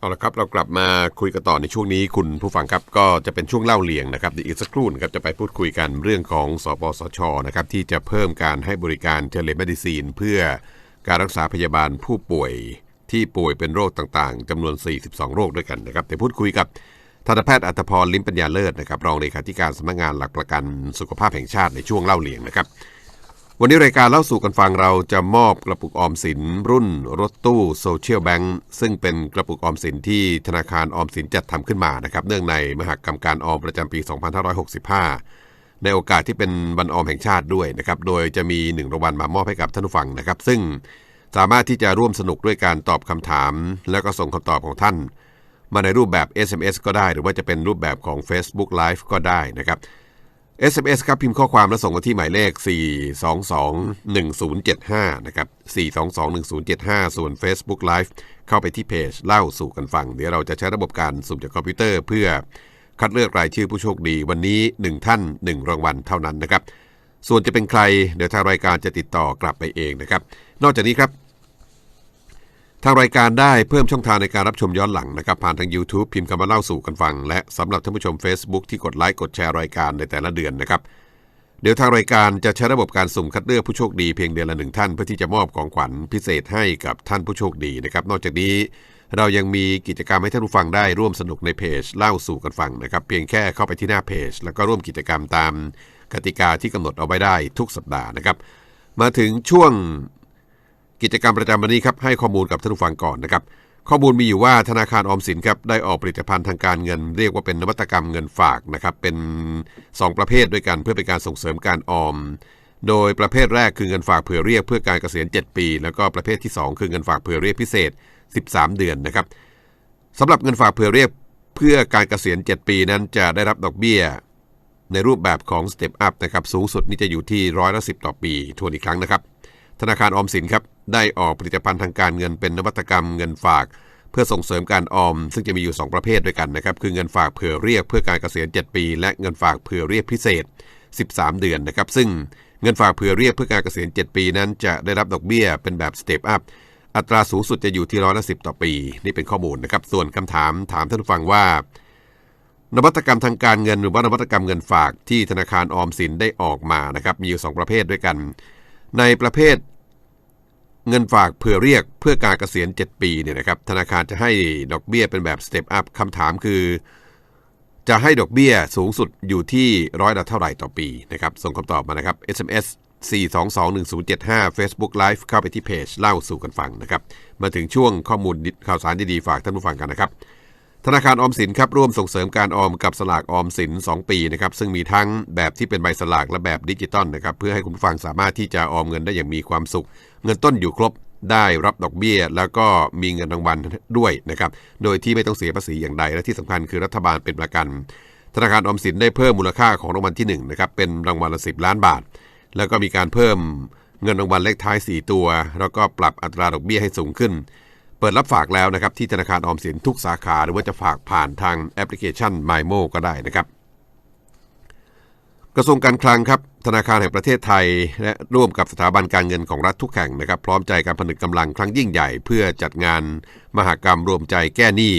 เอาละครับเรากลับมาคุยกันต่อในช่วงนี้คุณผู้ฟังครับก็จะเป็นช่วงเล่าเลียงนะครับอีกสักครู่นะครับจะไปพูดคุยกันเรื่องของสปสชนะครับที่จะเพิ่มการให้บริการเทเลเมดิซีน เพื่อการรักษาพยาบาลผู้ป่วยที่ป่วยเป็นโรคต่างๆจำนวน 42 โรคด้วยกันนะครับเดี๋ยวพูดคุยกับทันตแพทย์อัตพรลิมปัญญาเลิศนะครับรองเลขาธิการสำนักงานหลักประกันสุขภาพแห่งชาติในช่วงเล่าเลียงนะครับ วันนี้รายการเล่าสู่กันฟังเราจะมอบกระปุกออมสินรุ่นรถตู้โซเชียลแบงค์ซึ่งเป็นกระปุกออมสินที่ธนาคารออมสินจัดทำขึ้นมานะครับเนื่องในมหกรรมการออมประจำปี 2565 ในโอกาสที่เป็นวันออมแห่งชาติด้วยนะครับโดยจะมีหนึ่งรางวัลมามอบให้กับท่านผู้ฟังนะครับซึ่งสามารถที่จะร่วมสนุกด้วยการตอบคำถาม แล้วก็ส่งคำตอบของท่าน มาในรูปแบบ SMS ก็ได้ หรือว่าจะเป็นรูปแบบของ Facebook Live ก็ได้นะครับ SMS ครับพิมพ์ข้อความแล้วส่งมาที่หมายเลข 4221075 นะครับ 4221075 ส่วน Facebook Live เข้าไปที่เพจเล่าสู่กันฟัง เดี๋ยวเราจะใช้ระบบการสุ่มจากคอมพิวเตอร์เพื่อคัดเลือกรายชื่อผู้โชคดี วันนี้ 1 ท่าน 1 รางวัลเท่านั้นนะครับ ส่วนจะเป็นใคร เดี๋ยวทางรายการจะติดต่อกลับไปเองนะครับ นอกจากนี้ครับ ทางรายการได้เพิ่มช่องทางในการรับชมย้อนหลังนะครับ ผ่านทาง YouTube พิมพ์คำว่าเล่าสู่กันฟัง และสำหรับท่านผู้ชม Facebook ที่กดไลค์กดแชร์รายการในแต่ละเดือนนะครับ เดี๋ยวทางรายการจะใช้ระบบการสุ่มคัดเลือกผู้โชคดีเพียงเดือนละหนึ่งท่าน เพื่อที่จะมอบของขวัญพิเศษให้กับท่านผู้โชคดีนะครับ นอกจากนี้เรายังมีกิจกรรมให้ท่านผู้ฟังได้ร่วมสนุกในเพจเล่าสู่กันฟังนะครับ เพียงแค่เข้าไปที่หน้าเพจ แล้วก็ร่วมกิจกรรมตามกติกาที่กำหนดเอาไว้ได้ทุกสัปดาห์นะครับ มาถึงช่วง กิจกรรมประจำวันนี้ครับให้ข้อมูลกับท่านผู้ฟังก่อนนะครับ ข้อมูลมีอยู่ว่าธนาคารออมสินครับได้ออกผลิตภัณฑ์ทางการเงิน เรียกว่าเป็นนวัตกรรมเงินฝากนะครับเป็น 2 ประเภทด้วยกันเพื่อเป็นการส่งเสริมการออม โดยประเภทแรกคือเงินฝากเผื่อเรียกเพื่อการเกษียณ 7 ปี แล้วก็ประเภทที่ 2 คือเงินฝากเผื่อเรียกพิเศษ 13 เดือนนะครับสำหรับเงินฝากเผื่อเรียกเพื่อการเกษียณ 7 ปีนั้นจะได้รับดอกเบี้ยในรูปแบบของ Step Up นะครับสูงสุดนี่จะอยู่ที่ร้อยละสิต่อปีทวนอีกครั้งนะครับ ธนาคารออมสินครับ ได้ออกผลิตภัณฑ์ทางการเงินเป็นนวัตกรรมเงินฝาก เพื่อส่งเสริมการออม ซึ่งจะมีอยู่ 2 ประเภทด้วยกันนะครับ คือเงินฝากเผื่อเรียกเพื่อการเกษียณ 7 ปี และเงินฝากเผื่อเรียกพิเศษ 13 เดือนนะครับ ซึ่งเงินฝากเผื่อเรียกเพื่อการเกษียณ 7 ปีนั้นจะได้รับดอกเบี้ยเป็นแบบ Step Up อัตราสูงสุดจะอยู่ที่ร้อยละสิต่อปี นี่เป็นข้อมูลนะครับ ส่วนคำถามถามท่านผู้ฟังว่า นวัตกรรมทางการเงินหรือว่านวัตกรรมเงินฝากที่ธนาคารออมสินได้ออกมานะครับ มีอยู่ 2 ประเภทด้วยกัน ในประเภท เงินฝากเผื่อเรียกเพื่อการเกษียณ 7 ปีเนี่ยนะครับธนาคารจะให้ดอกเบี้ยเป็นแบบสเต็ปอัพคำถามคือ จะให้ดอกเบี้ยสูงสุดอยู่ที่ร้อยละเท่าไหร่ต่อปีนะครับส่งคำตอบมานะครับ SMS 4221075 Facebook Live เข้าไปที่เพจเล่าสู่กันฟังนะครับ มาถึงช่วงข้อมูลข่าวสารดีๆ ฝากท่านผู้ฟังกันนะครับ ธนาคารออมสินครับร่วมส่งเสริมการออมกับสลากออมสิน 2 ปีนะครับซึ่งมีทั้งแบบที่เป็นใบสลากและแบบดิจิตอลนะครับเพื่อให้คุณผู้ฟังสามารถที่จะออมเงินได้อย่างมีความสุข เงินต้นอยู่ครบได้รับดอกเบี้ย แล้วก็มีเงินรางวัลด้วยนะครับโดยที่ไม่ต้องเสียภาษีอย่างใดและที่สำคัญคือรัฐบาลเป็นประกัน ธนาคารออมสินได้เพิ่มมูลค่าของรางวัลที่1นะครับเป็นรางวัลละ10ล้านบาท แล้วก็มีการเพิ่มเงินรางวัลเลขท้าย 4 ตัว แล้วก็ปรับอัตราดอกเบี้ยให้สูงขึ้น เปิดรับฝากแล้วนะครับที่ธนาคารออมสินทุกสาขาหรือว่าจะฝากผ่านทางแอปพลิเคชัน MyMo ก็ได้นะครับ กระทรวงการคลังครับธนาคารแห่งประเทศไทย และร่วมกับสถาบันการเงินของรัฐทุกแห่งนะครับ พร้อมใจการผนึกกำลังครั้งยิ่งใหญ่ เพื่อจัดงานมหกรรมรวมใจแก้หนี้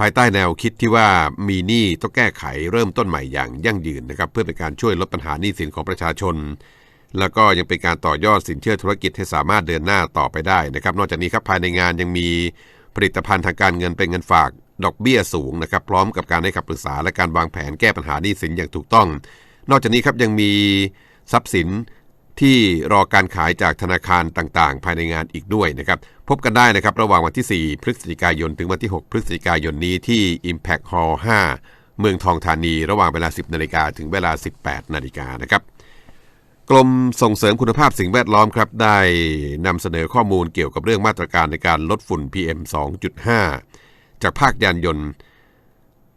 ภายใต้แนวคิดที่ว่ามีหนี้ต้องแก้ไขเริ่มต้นใหม่อย่างยั่งยืนนะครับ เพื่อเป็นการช่วยลดปัญหาหนี้สินของประชาชน แล้วก็ยังเป็นการต่อยอดสินเชื่อธุรกิจให้สามารถเดินหน้าต่อไปได้นะครับ นอกจากนี้ครับภายในงานยังมีผลิตภัณฑ์ทางการเงินเป็นเงินฝากดอกเบี้ยสูงนะครับ พร้อมกับการให้คำปรึกษาและการวางแผนแก้ปัญหาหนี้สินอย่างถูกต้อง นอกจากนี้ครับยังมีทรัพย์สินที่รอการขายจากธนาคารต่างๆ ภายในงานอีกด้วยนะครับ พบกันได้นะครับ ระหว่างวันที่ 4 พฤศจิกายน ถึงวันที่ 6 พฤศจิกายนนี้ที่ Impact Hall 5 เมืองทองธานี ระหว่างเวลา 10 นาฬิกาถึงเวลา 18 นาฬิกานะครับ กรมส่งเสริมคุณภาพสิ่งแวดล้อมครับ ได้นำเสนอข้อมูลเกี่ยวกับเรื่องมาตรการในการลดฝุ่น PM 2.5 จากภาคยานยนต์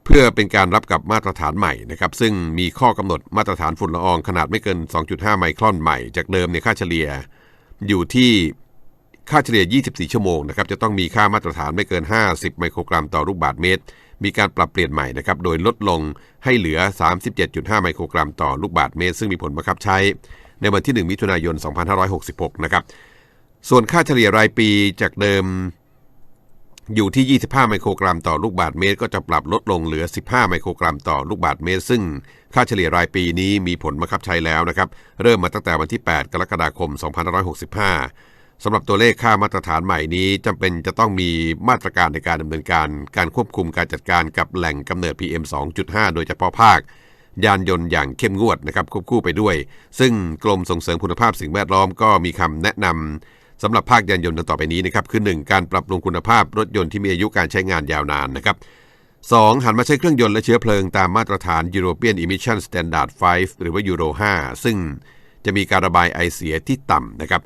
เพื่อเป็นการรับกับมาตรฐานใหม่นะครับซึ่งมีข้อกำหนดมาตรฐานฝุ่นละอองขนาดไม่เกิน 2.5 ไมครอนใหม่ จากเดิมเนี่ยค่าเฉลี่ย อยู่ที่ค่าเฉลี่ย 24 ชั่วโมงนะครับจะต้องมีค่ามาตรฐานไม่เกิน 50 ไมโครกรัมต่อลูกบาศก์เมตร มีการปรับเปลี่ยนใหม่นะครับ โดยลดลงให้เหลือ 37.5 ไมโครกรัมต่อลูกบาศก์เมตร ซึ่งมีผลบังคับใช้ ในวันที่ 1 มิถุนายน 2566 นะครับ ส่วนค่าเฉลี่ยรายปีจากเดิมอยู่ที่ 25 ไมโครกรัมต่อลูกบาศก์เมตร ก็จะปรับลดลงเหลือ 15 ไมโครกรัมต่อลูกบาศก์เมตร ซึ่งค่าเฉลี่ยรายปีนี้มีผลบังคับใช้แล้วนะครับ เริ่มมาตั้งแต่วันที่ 8 กรกฎาคม 2565 สำหรับตัวเลขค่ามาตรฐานใหม่นี้จำเป็นจะต้องมีมาตรการในการดำเนินการ การควบคุมการจัดการกับแหล่งกำเนิด PM 2.5 โดยเฉพาะภาค ยานยนต์อย่างเข้มงวดนะครับควบคู่ไปด้วย ซึ่งกรมส่งเสริมคุณภาพสิ่งแวดล้อมก็มีคำแนะนำสำหรับภาคยานยนต์ต่อไปนี้นะครับคือ 1 การปรับปรุงคุณภาพรถยนต์ที่มีอายุการใช้งานยาวนานนะครับ 2. หันมาใช้เครื่องยนต์และเชื้อเพลิงตามมาตรฐาน European Emission Standard 5 หรือว่า Euro 5ซึ่งจะมีการระบายไอเสียที่ต่ำนะครับ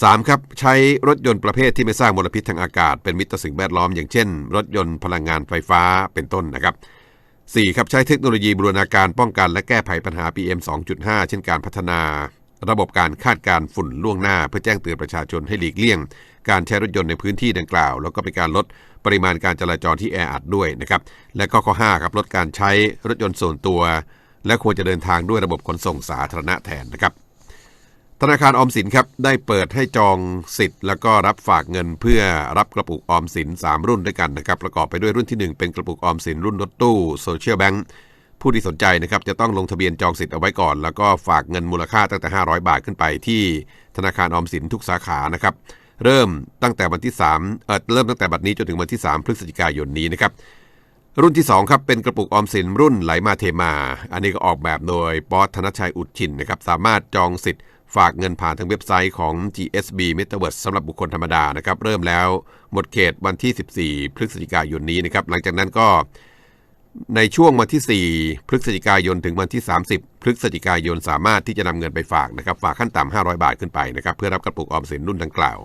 3. ครับใช้รถยนต์ประเภทที่ไม่สร้างมลพิษทางอากาศ เป็นมิตรต่อสิ่งแวดล้อมอย่างเช่น รถยนต์พลังงานไฟฟ้าเป็นต้นนะครับ 4. ครับใช้เทคโนโลยีบูรณาการป้องกันและแก้ไขปัญหา PM 2.5 เช่นการพัฒนา ระบบการคาดการณ์ฝุ่นล่วงหน้า เพื่อแจ้งเตือนประชาชนให้หลีกเลี่ยง การใช้รถยนต์ในพื้นที่ดังกล่าว แล้วก็เป็นการลดปริมาณการจราจรที่แออัดด้วยนะครับและก็ข้อ5ครับลดการใช้รถยนต์ส่วนตัว และควรจะเดินทางด้วยระบบขนส่งสาธารณะแทนนะครับ ธนาคารออมสินครับได้เปิดให้จองสิทธิ์ แล้วก็รับฝากเงินเพื่อรับกระปุกออมสิน 3 รุ่นด้วยกันนะครับประกอบไปด้วยรุ่นที่ 1 เป็นกระปุกออมสินรุ่นรถตู้โซเชียลแบงค์ผู้ที่สนใจนะครับจะต้องลงทะเบียนจองสิทธิ์เอาไว้ก่อน แล้วก็ฝากเงินมูลค่าตั้งแต่ 500 บาทขึ้นไปที่ธนาคารออมสินทุกสาขานะครับเริ่มตั้งแต่วันที่3เอ่อเริ่มตั้งแต่บัดนี้จนถึงวันที่ 3 พฤศจิกายนนี้นะครับรุ่นที่2ครับเป็นกระปุกออมสินรุ่นไหลมาเทมา อันนี้ก็ออกแบบโดยป๊อตธนชัยอุดชินนะครับสามารถจองสิทธิ์ ฝากเงินผ่านทางเว็บไซต์ของ GSB Metaverse สำหรับบุคคลธรรมดานะครับ เริ่มแล้วหมดเขตวันที่ 14 พฤศจิกายนนี้นะครับ หลังจากนั้นก็ในช่วงวันที่ 4 พฤศจิกายนถึงวันที่ 30 พฤศจิกายนสามารถที่จะนำเงินไปฝากนะครับ ฝากขั้นต่ำ500 บาทขึ้นไปนะครับ เพื่อรับกระปุกออมสินรุ่นดังกล่าว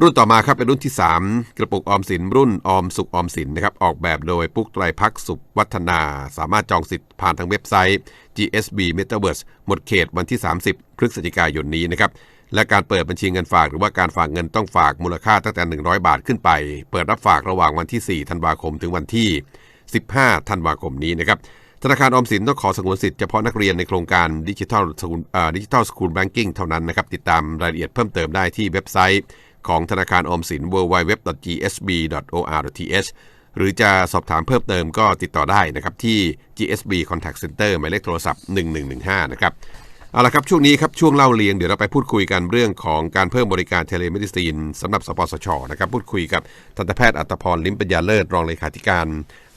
รุ่นต่อมาครับเป็นรุ่นที่ 3 กระปุกออมสินรุ่นออมสุขออมสินนะครับออกแบบโดยปุ๊กไตรพักสุขวัฒนา สามารถจองสิทธิ์ผ่านทางเว็บไซต์ GSB Metaverse หมดเขตวันที่ 30 พฤศจิกายนนี้นะครับและการเปิดบัญชีเงินฝากหรือว่าการฝากเงินต้องฝากมูลค่าตั้งแต่ 100 บาทขึ้นไป เปิดรับฝากระหว่างวันที่ 4 ธันวาคมถึงวันที่ 15 ธันวาคมนี้นะครับธนาคารออมสินต้องขอสงวนสิทธิ์เฉพาะนักเรียนในโครงการดิจิทัลดิจิทัลสกูลแบงกิ้งเท่านั้นนะครับติดตามรายละเอียดเพิ่มเติมได้ที่เว็บไซต์ ของธนาคารออมสิน www.gsb.or.th หรือจะสอบถามเพิ่มเติมก็ติดต่อได้นะครับที่ GSB Contact Center หมายเลขโทรศัพท์ 1115 นะครับเอาละครับช่วงนี้ครับช่วงเล่าเรียงเดี๋ยวเราไปพูดคุยกันเรื่องของการเพิ่มบริการเทเลเมดิซีนสำหรับสปสชนะครับพูดคุยกับทันตแพทย์อัตพรลิมปัญญาเลิศรองเลขาธิการ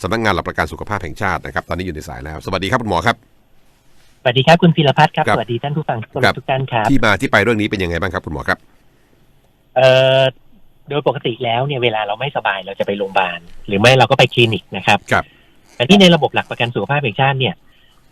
สำนักงานหลักประกันสุขภาพแห่งชาตินะครับตอนนี้อยู่ในสายแล้ว สวัสดีครับคุณหมอครับสวัสดีครับคุณพีรพัฒน์ครับครับสวัสดีท่านผู้ฟังทุกครับทุกท่านครับที่มาที่ไปเรื่องนี้เป็นยังไงบ้างครับคุณหมอครับ เอ่อโดยปกติแล้วเนี่ยเวลาเราไม่สบายเราจะไปโรงพยาบาลหรือไม่เราก็ไปคลินิกนะครับครับแต่ที่ในระบบหลักประกันสุขภาพแห่งชาติเนี่ย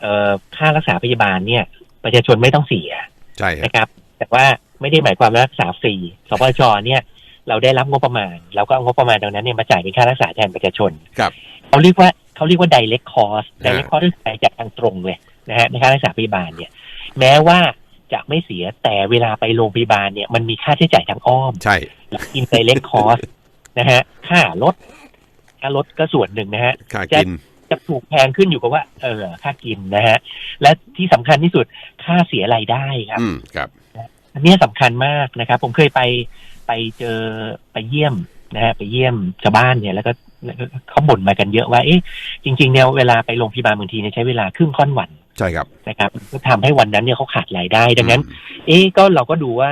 เอ่อค่ารักษาพยาบาลเนี่ย ประชาชนไม่ต้องเสียใช่ครับนะครับ แต่ว่าไม่ได้หมายความว่ารักษาฟรีสปชเนี่ย เราได้รับงบประมาณเราก็เอางบประมาณตรงนั้นเนี่ยมาจ่ายเป็นค่ารักษาแทนประชาชนครับเขาเรียกว่าเขาเรียกว่า direct cost ฮะ direct cost คือจ่ายจากทางตรงเลยนะฮะในค่ารักษาพยาบาลเนี่ย แม้ว่า จะไม่เสียแต่เวลาไปโรงพยาบาลเนี่ยมันมีค่าใช้จ่ายทางอ้อม ใช่อินไ i เล็กคอสนะฮะ ค่ารถค่ารถก็ส่วนหนึ่งนะฮะค่ากินจะถูกแพงขึ้นอยู่กับว่า เออ ค่ากินนะฮะ และที่สำคัญที่สุดค่าเสียรายได้ครับ อืมครับอันเนี้ยสำคัญมากนะครับ ผมเคยไปไปเจอไปเยี่ยมนะฮะไปเยี่ยมชาวบ้านเนี่ยแล้วก็แล้วก็เขาบ่นมากันเยอะว่า เอ๊ะจริง ๆ เนี่ยเวลาไปโรงพยาบาลบางทีเนี่ยใช้เวลาครึ่งค่อนวัน ใช่ครับนะครับก็ทำให้วันนั้นเนี่ยเขาขาดรายได้ดังนั้นอืมเอ๊ะก็เราก็ดูว่า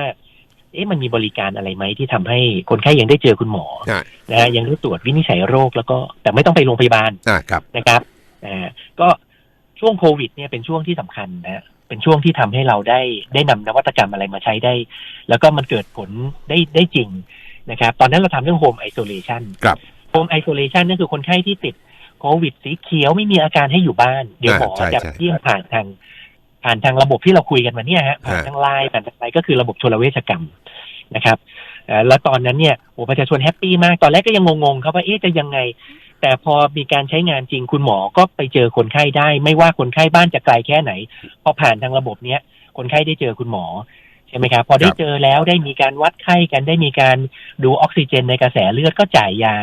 เอ๊ะมันมีบริการอะไรไหมที่ทำให้คนไข้ยังได้เจอคุณหมออ่านะฮะยังได้ตรวจวินิจฉัยโรคแล้วก็แต่ไม่ต้องไปโรงพยาบาลอ่าครับนะครับอ่าก็ช่วงโควิด เนี่ยเป็นช่วงที่สำคัญนะฮะเป็นช่วงที่ทำให้เราได้ได้นำนวัตกรรมอะไรมาใช้ได้ แล้วก็มันเกิดผลได้ได้จริงนะครับ ตอนนั้นเราทำเรื่องโฮมไอโซเลชันครับโฮมไอโซเลชันนั่นคือคนไข้ที่ติด โควิดสีเขียวไม่มีอาการให้อยู่บ้าน เดี๋ยวหมออ่าใช่จะใช่เยี่ยมผ่านทางผ่านทางระบบที่เราคุยกันมาเนี่ยฮะผ่านฮะทางไลน์ผ่านทางไลน์ก็คือระบบโทรเวชกรรมนะครับเอ่อแล้วตอนนั้นเนี่ยโอ้ประชาชนแฮปปี้มาก ตอนแรกก็ยังงงๆครับว่าเอ๊ะจะยังไง แต่พอมีการใช้งานจริงคุณหมอก็ไปเจอคนไข้ได้ ไม่ว่าคนไข้บ้านจะไกลแค่ไหน พอผ่านทางระบบเนี้ยคนไข้ได้เจอคุณหมอใช่ไหมครับพอได้ครับเจอแล้วได้มีการวัดไข้กันได้มีการดูออกซิเจนในกระแสเลือดก็จ่ายยา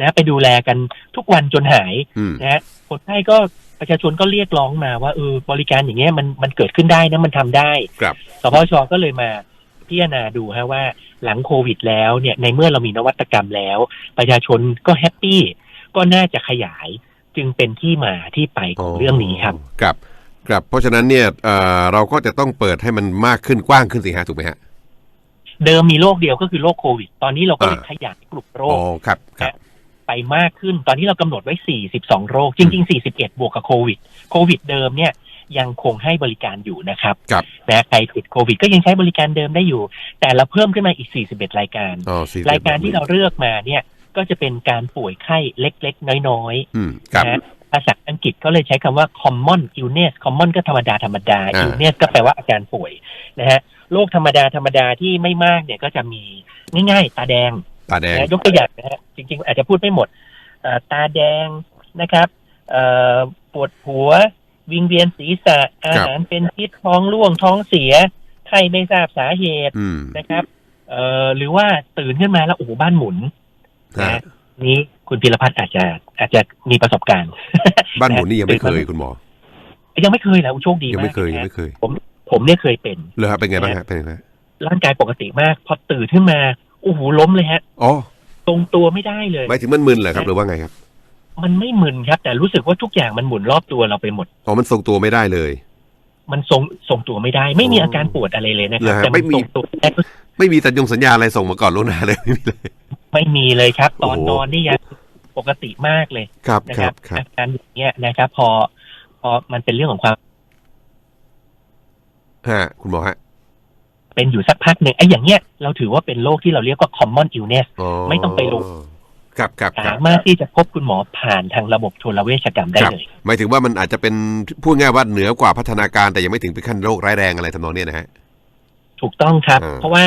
นะไปดูแลกันทุกวันจนหายอืมนะฮะคนไข้ก็ประชาชนก็เรียกร้องมาว่าเออบริการอย่างเงี้ยมันมันเกิดขึ้นได้นะมันทำได้ครับสพชก็เลยมาพิจารณาดูฮะว่าหลังโควิดแล้วเนี่ยในเมื่อเรามีนวัตกรรมแล้ว ประชาชนก็แฮปปี้ก็น่าจะขยายจึงเป็นที่มาที่ไปของเรื่องนี้ครับครับ ครับเพราะฉะนั้นเนี่ยเอ่อเราก็จะต้องเปิดให้มันมากขึ้นกว้างขึ้นสิฮะถูกไหมฮะ เดิมมีโรคเดียวก็คือโรคโควิด ตอนนี้เราก็เลยอ่าขยายกลุ่มโรอ๋อคครับครับ ไปมากขึ้น ตอนนี้เรากำหนดไว้ 42 โรค จริง ๆ 41 บวกกับโควิด โควิดเดิมเนี่ยยังคงให้บริการอยู่นะครับครับ นะใครติดโควิดก็ยังใช้บริการเดิมได้อยู่ แต่เราเพิ่มขึ้นมาอีก 41 รายการ อ๋อสี่สิบรายการที่เราเลือกมาเนี่ยก็จะเป็นการป่วยไข้เล็ก ๆ น้อย อืม ๆ ครับ นะ ภาษาอังกฤษก็เลยใช้คำว่า common illness common ก็ธรรมดาธรรมดา อ่า illness ก็แปลว่าอาการป่วยนะฮะโรคธรรมดาธรรมดาที่ไม่มากเนี่ยก็จะมีง่ายๆ ตาแดง ตาแดง นะยกตัวอย่างนะฮะจริง ๆ อาจจะพูดไม่หมดเอ่อตาแดงนะครับเอ่อปวดหัว วิงเวียนศีรษะอาหารเป็นพิษท้องร่วงท้องเสียไข้ไม่ทราบสาเหตุอืมนะครับเอ่อหรือว่าตื่นขึ้นมาแล้วโอ้โหบ้านหมุน ฮะ นะนี้ คุณพิรพัฒน์อาจจะอาจจะมีประสบการณ์ บ้านหมุนนี่ยังไม่เคยคุณหมอ ยังไม่เคยนะโชคดียังมากไม่เคยยังนะไม่เคยผมเนี่ยเคยเป็นเลยครับเป็นไงบ้างฮะเป็นไงฮะร่างกายปกติมากพอตื่นขึ้นมาโอ้โหล้มเลยฮะอ๋อตรงตัวไม่ได้เลยหมายถึงมันมึนเหรอครับหรือว่าไงครับ มันไม่มึนครับ แต่รู้สึกว่าทุกอย่างมันหมุนรอบตัวเราไปหมดอ๋อมันทรงตัวไม่ได้เลย มันทรงทรงตัวไม่ได้ ไม่มีโอ้อาการปวดอะไรเลยนะคเหรรับอฮะแต่ไม่มันมีทรงตัวไม่ ได้ไม่มีสัญญงสัญญาอะไรส่งมาก่อนล่วงหน้าเลยไม่มีเลย ไม่มีเลยครับ ตอนโอ้โหนอนนี่ยังปกติมากเลยครับนะคครัรับบครับอาการอย่างเงี้ยนะครับ พอ พอมันเป็นเรื่องของความฮะคุณหมอฮะเป็นอยู่สักพักหนึ่งไอ้อย่างเงี้ยเราถือว่าเป็นโรคที่เราเรียกว่า common illness อ๋อไม่ต้องไปลงครับครับคสารับมารถที่จะพบคุณหมอผ่านทางระบบโทรเวชกรรมได้ครับเลยหมายถึงว่ามันอาจจะเป็นพูดง่ายว่าเหนือกว่าพัฒนาการแต่ยังไม่ถึงเป็นขั้นโรคร้ายแรงอะไรทำนองเนี้ยนะฮะ ถูกต้องครับอ่าเพราะว่า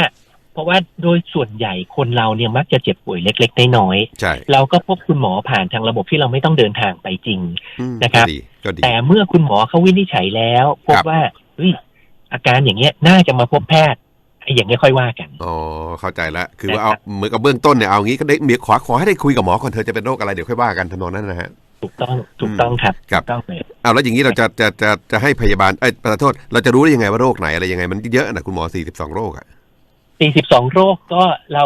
เพราะว่าโดยส่วนใหญ่คนเราเนี่ยมักจะเจ็บป่วยเล็กๆน้อยใช่ๆเราก็พบคุณหมอผ่านทางระบบที่เราไม่ต้องเดินทางไปจริงอืมนะครับก็ดีก็ดีแต่เมื่อคุณหมอเขาวินิจฉัยแล้วพบครับว่าเฮ้ยอาการอย่างเงี้ยน่าจะมาพบแพทย์ไอ้อย่างเงี้ยค่อยว่ากัน อ๋อ เข้าใจแล้วคือว่านะครัเอาบเหมือนกับเบื้องต้นเนี่ย เอางี้ก็ได้เมียขอขอให้ได้คุยกับหมอก่อนเธอจะเป็นโรคอะไรเดี๋ยวค่อยว่ากันทำนองนั้นนะฮะ ถูกต้องถูกต้องครับครับถูกต้องเลยเอาแล้วอย่างนี้เราจะจะจะจะให้พยาบาลเอ้ยประโทษ เราจะรู้ได้ยังไงว่าโรคไหนอะไรยังไงมันเยอะนะคุณหมอ42โรคอะ42โรคก็เรา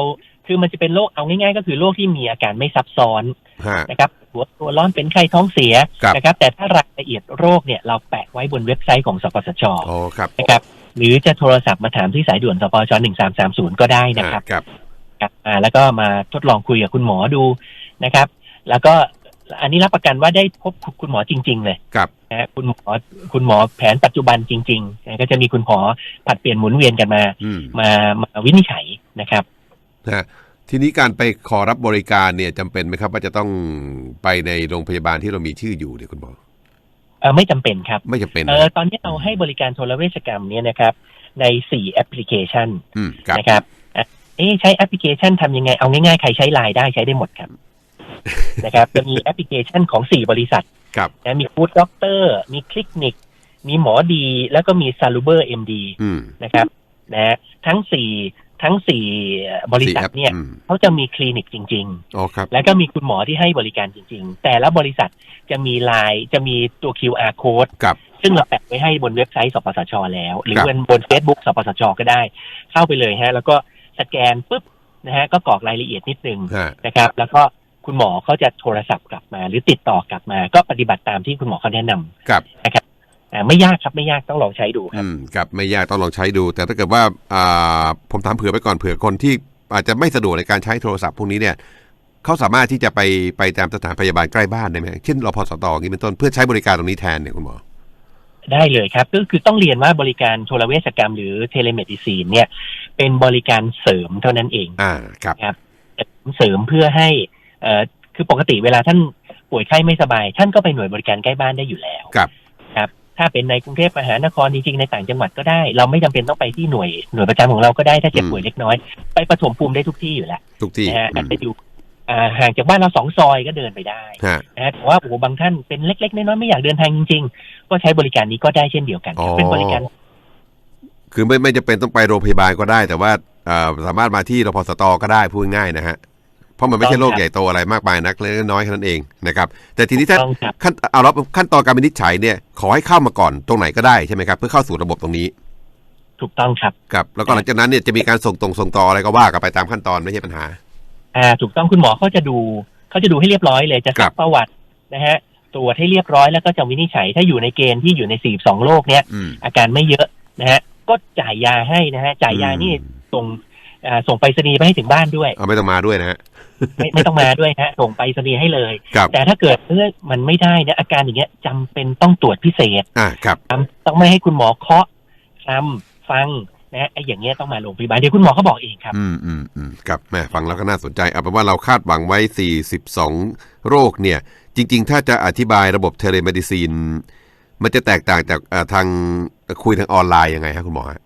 คือมันจะเป็นโรคเอาง่ายๆ ก็คือโรคที่มีอาการไม่ซับซ้อนฮะนะครับหัวตัวร้อนเป็นไข้ท้องเสียครับนะครับ แต่ถ้ารายละเอียดโรคเนี่ยเราแปะไว้บนเว็บไซต์ของสปสชอ๋อครับนะครับหรือจะโทรศัพท์มาถามที่สายด่วนสปช1330ก็ได้นะครับครับครับอ่าแล้วก็มาทดลองคุยกับคุณหมอดูนะครับ แล้วก็ อันนี้รับประกันว่าได้พบคุณหมอจริง ๆ เลยครับนะฮะคุณหมอคุณหมอแผนปัจจุบันจริงๆนะก็จะมีคุณหมอผัดเปลี่ยนหมุนเวียนกันมาอืมมามาวินิจฉัยนะครับนะฮะทีนี้การไปขอรับบริการเนี่ยจำเป็นไหมครับ ว่าจะต้องไปในโรงพยาบาลที่เรามีชื่ออยู่เนี่ยคุณหมอเออไม่จำเป็นครับ ไม่จำเป็นเออตอนนี้เราให้บริการโทรเวชกรรมเนี่ยนะครับ ในสี่แอปพลิเคชันอืมครับนะครับอะเอ๊ะใช้แอปพลิเคชันทำยังไงเอาง่ายๆ ใครใช้ไลน์ได้ใช้ได้หมดครับ นะครับ จะมีแอปพลิเคชันของสี่บริษัทครับนะมีฟู้ดด็อกเตอร์มีคลิกนิก มีหมอดี แล้วก็มีซาลูเบอร์เอ็มดีอืมนะครับนะทั้งสี่ทั้งสี่บริษัทสี่แอปเนี่ยอืมเขาจะมีคลินิกจริงๆอ๋อครับแล้วก็มีคุณหมอที่ให้บริการจริง ๆ แต่ละบริษัทจะมีไลน์จะมีตัว QR code ครับซึ่งเราแปะไว้ให้บนเว็บไซต์สปสช แล้ว หรือครับบนบน Facebook สปสช ก็ได้ เข้าไปเลยฮะ แล้วก็สแกนปุ๊บนะฮะก็กรอกรายละเอียดนิดนึงฮะนะครับ แล้วก็ คุณหมอเขาจะโทรศัพท์กลับมา หรือติดต่อกลับมา ก็ปฏิบัติตามที่คุณหมอเขาแนะนำครับนะครับอ่าไม่ยากครับไม่ยากต้องลองใช้ดูครับอืมครับไม่ยากต้องลองใช้ดู แต่ถ้าเกิดว่าอ่าผมถามเผื่อไปก่อนเผื่อคนที่อาจจะไม่สะดวกในการใช้โทรศัพท์พวกนี้เนี่ยเขาสามารถที่จะไปไปตามสถานพยาบาลใกล้บ้านได้ไหมเช่นรพสตอย่างนี้เป็นต้นเพื่อใช้บริการตรงนี้แทนเนี่ยคุณหมอได้เลยครับก็คือต้องเรียนว่าบริการโทรเวชกรรมหรือเทเลเมดิซีนเนี่ย เป็นบริการเสริมเท่านั้นเองอ่าครับเสริมเพื่อให้ เอ่อคือปกติเวลาท่านป่วยไข้ไม่สบาย ท่านก็ไปหน่วยบริการใกล้บ้านได้อยู่แล้วครับ ครับ ถ้าเป็นในกรุงเทพมหานครจริงๆในต่างจังหวัดก็ได้ เราไม่จำเป็นต้องไปที่หน่วยหน่วยประจำของเราก็ได้ถ้าเจ็บป่วยเล็กน้อย ไปปฐมภูมิได้ทุกที่อยู่แล้วทุกที่นะฮะอือาจมจะอยู่อ่าห่างจากบ้านเราสองซอยก็เดินไปได้ฮะ นะฮะแต่ว่าโอ้โหบางท่านเป็นเล็กๆน้อยๆไม่อยากเดินทางจริงๆ ก็ใช้บริการนี้ก็ได้เช่นเดียวกันครับเป็นบริการ คือไม่ไม่จะเป็นต้องไปโรงพยาบาลก็ได้ แต่ว่าอ่าสามารถมาที่รพสตก็ได้พูดง่ายนะฮะเพ ราะมันไม่ใช่โรคใหญ่โตอะไรมากมายนักเล็กน้อยแค่นั้นเองนะครับ แต่ทีนี้ถ้าต้องครับขั้นเอาแล้วขั้นตอนการวินิจฉัยเนี่ยขอให้เข้ามาก่อนตรงไหนก็ได้ใช่ไหมครับ เพื่อเข้าสู่ระบบตรงนี้ ถูกต้องครับครับ แล้วก็หลังจากนั้นเนี่ยจะมีการส่งตรงส่งต่ออะไรก็ว่ากันไปตามขั้นตอนไม่ใช่ปัญหา อ่า ถูกต้องคุณหมอเขาจะดูเขาจะดูให้เรียบร้อยเลยจะครัสับกประวัตินะฮะตรวจให้เรียบร้อยแล้วก็จะวินิจฉัยถ้าอยู่ในเกณฑ์ที่อยู่ใน42โรคเนี้ยอืมอาการไม่เยอะนะฮะก็จ่ายยาให้นะฮะจ่ายยานี่อืมส่งอ่า ส่งไปรษณีย์ไปให้ถึงบ้านด้วยเอาไม่ต้องมาด้วยนะฮะไม่ไม่ต้องมาด้วยฮะส่งไปรษณีย์ให้เลยครับแต่ถ้าเกิดเออมันไม่ได้เนี่ยอาการอย่างเงี้ยจำเป็นต้องตรวจพิเศษอ่าครับจำต้องไม่ให้คุณหมอเคาะซ้ำฟังนะฮะไอ้อย่างเงี้ยต้องมาโรงพยาบาลเดี๋ยวคุณหมอเขาบอกเองครับ อืมอืมอืมครับแม่ฟังแล้วก็น่าสนใจเอาเป็นว่าเราคาดหวังไว้ 42 โรคเนี่ย จริง ๆ ถ้าจะอธิบายระบบเทเลเมดิซีน มันจะแตกต่างจากเอ่อทางคุยทางออนไลน์ยังไงครับคุณหมอฮะ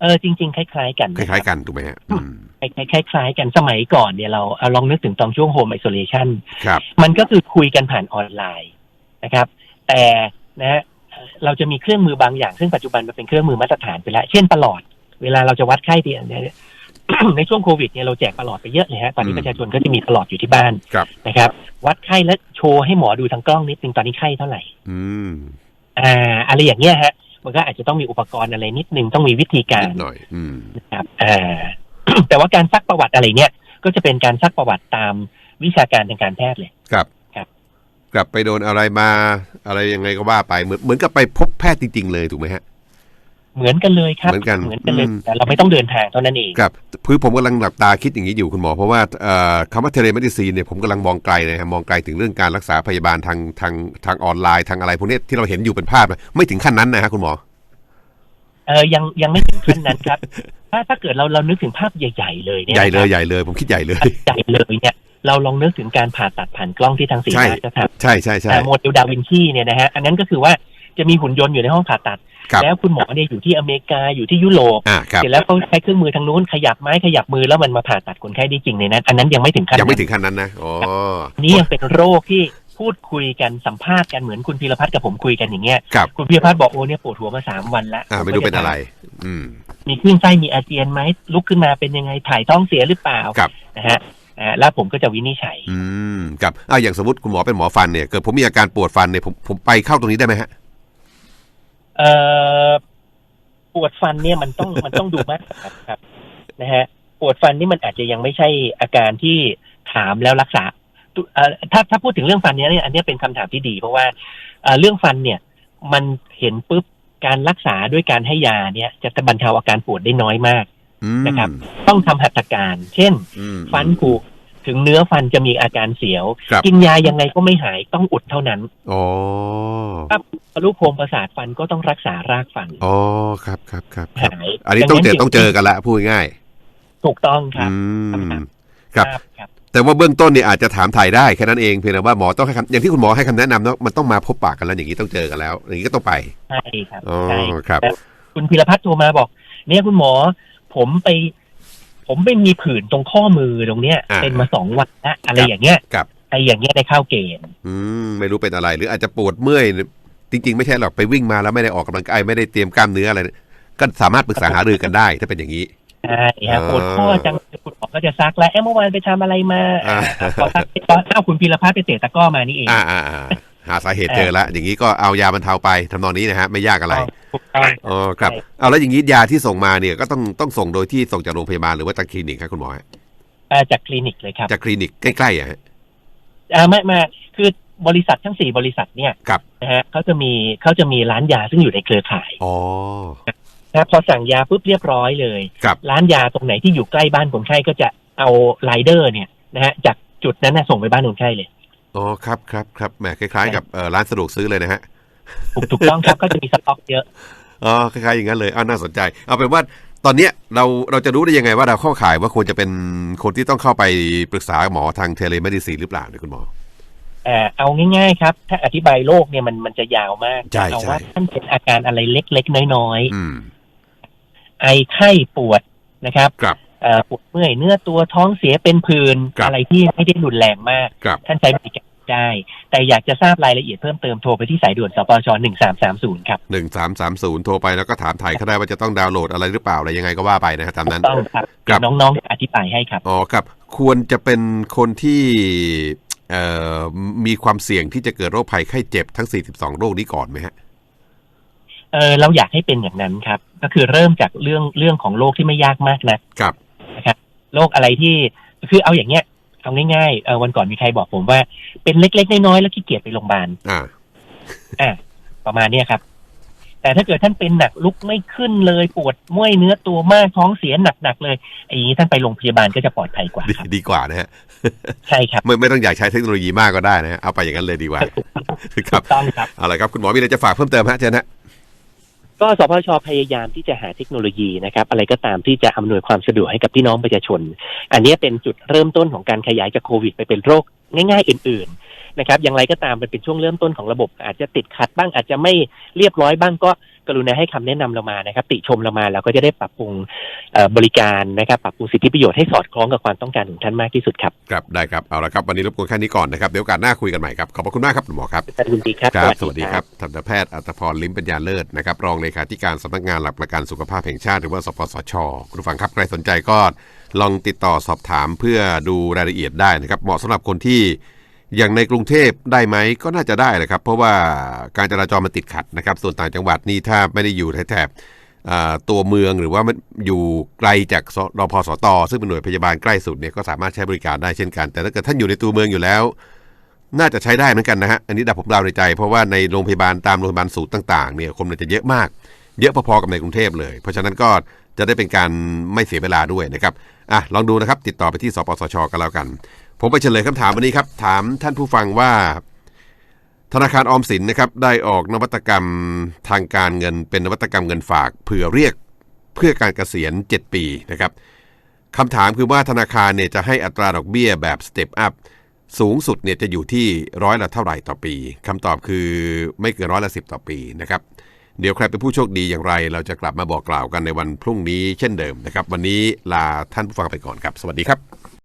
เออจริงๆ คล้ายๆ กันคล้ายๆ กันถูกไหมฮะอืมคล้ายๆคล้ายๆกันสมัยก่อนเนี่ยเราเอาลองนึกถึงตอนช่วงโฮมไอโซเลชันครับมันก็คือคุยกันผ่านออนไลน์นะครับ แต่นะฮะเอ่อเราจะมีเครื่องมือบางอย่าง ซึ่งปัจจุบันมันเป็นเครื่องมือมาตรฐานไปแล้ว เช่นประหลอด เวลาเราจะวัดไข้ที่เนี่ยในช่วงโควิดเนี่ยเราแจกประหลอดไปเยอะเลยฮะตอนนี้อืมประชาชนก็จะมีประหลอดอยู่ที่บ้านครับนะครับ วัดไข้แล้วโชว์ให้หมอดูทางกล้องนิดนึงตอนนี้ไข้เท่าไหร่ อืมอ่าอะไรอย่างเงี้ยฮะ มันก็อาจจะต้องมีอุปกรณ์อะไรนิดนึงต้องมีวิธีการนิดหน่อยอืมนะครับอ่าแต่ว่าการซักประวัติอะไรเนี่ย ก็จะเป็นการซักประวัติตามวิชาการทางการแพทย์เลยครับครับ กลับไปโดนอะไรมาอะไรยังไงก็ว่าไปเหมือนเหมือนกับไปพบแพทย์จริง ๆ เลยถูกไหมฮะ เหมือนกันเลยครับเหมือนกันเหมือนกันเลยอืมแต่เราไม่ต้องเดินทางเท่านั้นเองครับคือผมกำลังหลับตาคิดอย่างนี้อยู่คุณหมอ เพราะว่าเอ่อคำว่าเทเลเมดิซีนเนี่ยผมกำลังมองไกลเลยครับมองไกลถึงเรื่องการรักษาพยาบาลทางทางทางออนไลน์ทางอะไรพวกนี้ที่เราเห็นอยู่เป็นภาพนะไม่ถึงขั้นนั้นนะฮะคุณหมอเออยังยังไม่ถึงขั้นนั้นครับ ถ้าถ้าเกิดเราเรานึกถึงภาพใหญ่ ๆ เลยเนี่ยใหญ่เลยนะครับใหญ่เลยผมคิดใหญ่เลยใหญ่เลยเนี่ยเราลองนึกถึงการผ่าตัดผ่านกล้องที่ทางศรีใช่ราชจะทใช่ใช่ำใช่อ่าโมเดลดาวินชีเนี่ยนะฮะอันนั้นก็คือว่า จะมีหุ่นยนต์อยู่ในห้องผ่าตัด ครับแล้วคุณหมอเนี่ยอยู่ที่อเมริกาอยู่ที่ยุโรปอ่าครับ เสร็จแล้วเขาใช้เครื่องมือทางนู้นขยับไม้ขยับมือแล้วมันมาผ่าตัดคนไข้ได้จริงในนั้นอันนั้นยังไม่ถึงขั้นยังไม่นั้นถึงขั้นนั้นนะอ๋อนี่ยังเป็นโรคที่พูดคุยกันสัมภาษณ์กันเหมือนคุณพีรพัฒน์กับผมคุยกันอย่างเงี้ยครับคุณพีรพัฒน์บอกโอ้เนี่ยปวดหัวมาสามวันแล้วอ่าไม่รู้เป็นอะไร อืม มีคลื่นไส้มีอาเจียนไหมลุกขึ้นมาเป็นยังไงถ่ายท้องเสียหรือเปล่าครับ นะฮะอ่าแล้วผมก็จะวินิจฉัย อืมครับอ่าอย่างสมมติคุณหมอเป็นหมอฟันเนี่ยเกิดผมมีอาการปวดฟันเนี่ยผมผมไปเข้าตรงนี้ได้ไหมฮะ เอ่อปวดฟันเนี่ยมันต้องมันต้องดูมากครับครับนะฮะปวดฟันนี่มันอาจจะยังไม่ใช่อาการที่ถามแล้วรักษาตุเอ่อถ้าถ้าพูดถึงเรื่องฟันเนี้ยเนี่ยอันเนี้ยเป็นคำถามที่ดี เพราะว่าเอ่อเรื่องฟันเนี่ย มันเห็นปุ๊บการรักษาด้วยการให้ยาเนี่ย จะบรรเทาอาการปวดได้น้อยมากอืมนะครับ ต้องทำหัตถการ เช่นอืมฟันผุ ถึงเนื้อฟันจะมีอาการเสียว ครับ กินยายังไงก็ไม่หายต้องอุดเท่านั้นอ๋อทะลุโพรงประสาทฟันก็ต้องรักษารากฟันอ๋อครับครับครับครับ หายอันนี้ต้องเจอดัต้องเจอกันละพูดง่ายถูกต้องๆครับอืมครับครับ ครับ แต่ว่าเบื้องต้นเนี่ยอาจจะถามถ่ายได้แค่นั้นเองเพียงแต่ว่าหมอต้องให้คำอย่างที่คุณหมอให้คำแนะนำเนาะมันต้องมาพบปากกันแล้วอย่างนี้ต้องเจอกันแล้ว อย่างนี้ก็ต้องไปใช่ครับอ๋อใช่ครับแล้วคุณพิรพัฒน์โทรมาบอก เนี่ยคุณหมอ ผมไป ผมไปมีผื่นตรงข้อมือตรงเนี้ย อ่า เป็นมาสองวันแล้วอะไรครับอย่างเงี้ยครับ ไอ้อย่างเงี้ยได้เข้าเกณฑ์ อืมไม่รู้เป็นอะไร หรืออาจจะปวดเมื่อย จริง ๆ ไม่ใช่หรอกไปวิ่งมาแล้วไม่ได้ออกกำลังกายไม่ได้เตรียมกล้ามเนื้ออะไรก็สามารถปรึกษาหารือกันได้ ถ้าเป็นอย่างนี้ ใช่ฮะอ่าปวดข้อจังคุณหมอก็จะซักแล้วเอ้เมื่อวานไปทำอะไรมาอ่าพอซักไปตอนอ้าวคุณพีรพัฒน์ไปเตะตะกร้อมานี่เอง อ่าอ่าอ่า หาสาเหตุเจอแล้วอย่างนี้ก็เอายาบรรเทาไปทำนองนี้นะฮะไม่ยากอะไรถูกต้องอ๋อครับใช่เอาแล้วอย่างนี้ยาที่ส่งมาเนี่ยก็ต้องต้องส่งโดยที่ส่งจากโรงพยาบาลหรือว่าจากคลินิกครับคุณหมอฮะอ่าจากคลินิกเลยครับจากคลินิกใกล้ๆอะฮะอ่าไม่มาคือบริษัททั้งสี่บริษัทเนี่ยครับนะฮะเขาจะมีเขาจะมีร้านยาซึ่งอยู่ในเครือข่ายอ๋อนะพอสั่งยาปุ๊บเรียบร้อยเลยครับร้านยาตรงไหนที่อยู่ใกล้บ้านคนไข้ก็จะเอาไลเดอร์เนี่ยนะฮะจากจุดนั้นนะส่งไปบ้านคนไข้เลย อ๋อครับครับครับแหมคล้ายๆกับเอ่อร้านสะดวกซื้อเลยนะฮะถูกถูกต้องครับก็จะมีสต็อกเยอะอ๋อคล้ายๆอย่างนั้นเลยอ้าวน่าสนใจ เอาเป็นว่าตอนเนี้ยเราเราจะรู้ได้ยังไงว่าเราเข้าข่ายว่าควรจะเป็นคนที่ต้องเข้าไปปรึกษาหมอทางเทเลเมดิซีหรือเปล่าเนี่ยคุณหมออ่าเอาง่ายๆครับ ถ้าอธิบายโรคเนี่ยมันมันจะยาวมากใช่เอาใช่ว่าท่านเป็นอาการอะไรเล็กๆน้อยอืมๆไอไข้ปวดนะครับครับเอ่อ ปวดเมื่อยเนื้อตัวท้องเสียเป็นผื่นครับอะไรที่ไม่ได้รุนแรงมากครับท่านใช้บริการได้ แต่อยากจะทราบรายละเอียดเพิ่มเติมโทรไปที่สายด่วนสปชหนึ่งสามสามศูนย์ครับหนึ่งสามสามศูนย์โทรไปแล้วก็ถามถ่ายเขาได้ว่าจะต้องดาวน์โหลดอะไรหรือเปล่าอะไรยังไงก็ว่าไปนะฮะตามถูนั้นกต้องครับครับเดี๋ยวน้องๆจะอธิบายให้ครับอ๋อครับ ควรจะเป็นคนที่เอ่อมีความเสี่ยงที่จะเกิดโรคภัยไข้เจ็บทั้ง 42 โรคนี้ก่อนไหมฮะเออเราอยากให้เป็นอย่างนั้นครับ ก็คือเริ่มจากเรื่องเรื่องของโรคที่ไม่ยากมากนะครับ โรคอะไรที่คือเอาอย่างเงี้ยเอาง่ายๆเออวันก่อนมีใครบอกผมว่า เป็นเล็ก ๆ น้อยๆแล้วขี้เกียจไปโรงพยาบาลอ่าอะประมาณเนี้ยครับ แต่ถ้าเกิดท่านเป็นหนักลุกไม่ขึ้นเลยปวดเมื่อยเนื้อตัวมากท้องเสียหนักๆเลยไอ้อย่างนี้ท่านไปโรงพยาบาลก็จะปลอดภัยกว่าดีครับดีกว่านะฮะใช่ครับไม่ไม่ต้องอยากใช้เทคโนโลยีมากก็ได้นะฮะเอาไปอย่างนั้นเลยดีกว่าครับถูกต้องครับเอาละครับคุณหมอมีอะไรจะฝากเพิ่มเติมฮะเชิญฮะ ก็สพชพยายามที่จะหาเทคโนโลยีนะครับ อะไรก็ตามที่จะอำนวยความสะดวกให้กับพี่น้องประชาชน อันนี้เป็นจุดเริ่มต้นของการขยายจากโควิด ไปเป็นโรคง่าย ๆ อื่น ๆ นะครับ อย่างไรก็ตามมันเป็นช่วงเริ่มต้นของระบบ อาจจะติดขัดบ้างอาจจะไม่เรียบร้อยบ้างก็ กรุณาให้คำแนะนำเรามานะครับ ติชมเรามาแล้วก็จะได้ปรับปรุงเอ่อบริการนะครับปรับปรุงสิทธิประโยชน์ให้สอดคล้องกับความต้องการของท่านมากที่สุดครับครับได้ครับเอาละครับวันนี้รบกวนแค่นี้ก่อนนะครับเดี๋ยวโอกาสหน้าคุยกันใหม่ครับขอบพระคุณมากครับคุณหมอครับท่านคุณดีครับครับสวัสดีครับทันตแพทย์อัตภพรลิ้มปัญญาเลิศนะครับรองเลขาธิการสำนักงานหลักประกันสุขภาพแห่งชาติหรือว่าสปสชคุณผู้ฟังครับใครสนใจก็ลองติดต่อสอบถามเพื่อดูรายละเอียดได้นะครับเหมาะสำหรับคนที่ อย่างในกรุงเทพได้ไหมก็น่าจะได้นะครับ เพราะว่าการจราจรมันติดขัดนะครับ ส่วนต่างจังหวัดนี่ถ้าไม่ได้อยู่แถบตัวเมืองหรือว่ามันอยู่ไกลจากสรพสต ซึ่งเป็นหน่วยพยาบาลใกล้สุดเนี่ยก็สามารถใช้บริการได้เช่นกัน แต่ถ้าเกิดท่านอยู่ในตัวเมืองอยู่แล้ว น่าจะใช้ได้เหมือนกันนะฮะอันนี้ดับผมเดาในใจ เพราะว่าในโรงพยาบาลตามโรงพยาบาลสูตรต่างๆเนี่ยคนมันจะเยอะมาก เยอะพอๆกับในกรุงเทพเลย เพราะฉะนั้นก็จะได้เป็นการไม่เสียเวลาด้วยนะครับอะลองดูนะครับติดต่อไปที่สปสชกันแล้วกัน ผมไปเฉลยคำถามวันนี้ครับ ถามท่านผู้ฟังว่า ธนาคารออมสินนะครับได้ออกนวัตกรรมทางการเงิน เป็นนวัตกรรมเงินฝากเผื่อเรียกเพื่อการเกษียณ 7 ปีนะครับคำถามคือว่าธนาคารเนี่ยจะให้อัตราดอกเบี้ยแบบสเต็ปอัพสูงสุดเนี่ยจะอยู่ที่ร้อยละเท่าไหร่ต่อปีคำตอบคือไม่เกินร้อยละสิต่อปีนะครับเดี๋ยวใครเป็นผู้โชคดีอย่างไร เราจะกลับมาบอกกล่าวกันในวันพรุ่งนี้เช่นเดิมนะครับ วันนี้ลาท่านผู้ฟังไปก่อนครับ สวัสดีครับ